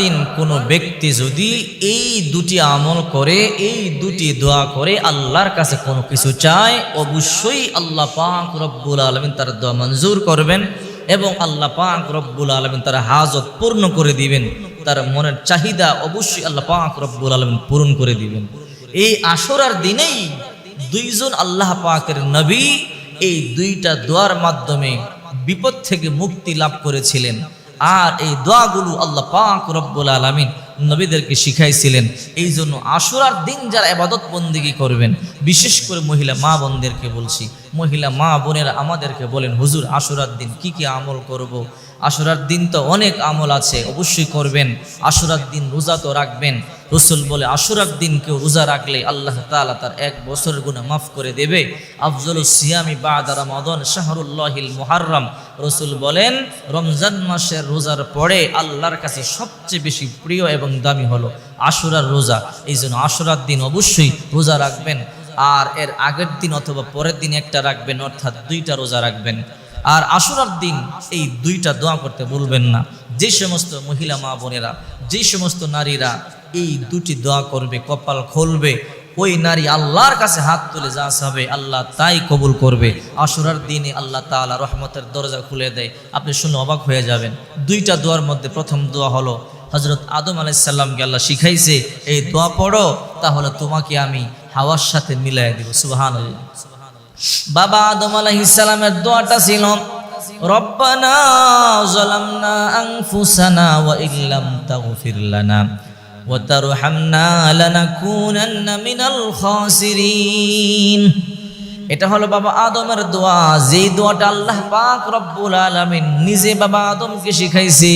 দিন কোনো ব্যক্তি যদি এই দুটি আমল করে, এই দুটি দোয়া করে, আল্লাহর কাছে কোনো কিছু চায়, অবশ্যই আল্লাহ পাক রব্বুল আলমিন তার দোয়া মঞ্জুর করবেন এবং আল্লাহ পাক রব্বুল আলমিন তার হাজত পূর্ণ করে দিবেন। তার মনের চাহিদা অবশ্যই আল্লাহ পাক রব্বুল আলমিন পূরণ করে দিবেন। এই আসরার দিনেই দুইজন আল্লাহ পাকের নবী এই দুইটা দোয়ার মাধ্যমে বিপদ থেকে মুক্তি লাভ করেছিলেন। আর এই দোয়াগুলো আল্লাহ পাক রব্বুল আলমিন নবীদেরকে শিখাইছিলেন এই জন্য আশুরার দিন যারা আবাদত বন্দিগি করবেন, বিশেষ করে মহিলা মা বোনদেরকে বলছি মহিলা মা বোনেরা আমাদেরকে বলেন, হুজুর, আশুরার দিন কি কি আমল করব। আশুরার দিন তো অনেক আমল আছে, অবশ্যই করবেন। আশুরার দিন রোজা তো রাখবেন। রসুল বলে আশুরার দিন কেউ রোজা রাখলে আল্লাহ তাআলা তার এক বছরের গুণা মাফ করে দেবে। আফজল সিয়ামি বাদারা মদন শাহরুল্লাহিল মুহাররম। রসুল বলেন, রমজান মাসের রোজার পরে আল্লাহর কাছে সবচেয়ে বেশি প্রিয় এবং দামি হলো আশুরার রোজা। এই জন্য আশুরার দিন অবশ্যই রোজা রাখবেন। আর এর আগের দিন অথবা পরের দিন একটা রাখবেন, অর্থাৎ দুইটা রোজা রাখবেন। আর আশুরার দিন এই দুইটা দোয়া করতে বলবেন না। যে সমস্ত মহিলা মা বোনেরা, যে সমস্ত নারীরা এই দুটি দোয়া করবে, কপাল খুলবে, ওই নারী আল্লাহর কাছে হাত তুলে যা হবে আল্লাহ তাই কবুল করবে। আশুরার দিনে আল্লাহ তাআলা রহমতের দরজা খুলে দেয়। আপনি শুনে অবাক হয়ে যাবেন। দুইটা দোয়ার মধ্যে প্রথম দোয়া হলো হজরত আদম আলাইসাল্লামকে আল্লাহ শিখাইছে, এই দোয়া পড়ো, তাহলে তোমাকে আমি হাওয়ার সাথে মিলাই দিব। সুবাহান বাবা আদম আলাইসালামের দোয়াটা ছিল, রব্বানা জালামনা আনফুসানা ওয়া ইল্লাম তাগফির লানা ওয়া তারহামনা লানাকুনান্না মিনাল খাসিরিন। এটা হলো বাবা আদমের দোয়া। যে দোয়াটা আল্লাহ পাক রব্বুল আলামিন নিজে বাবা আদমকে শিখাইছে।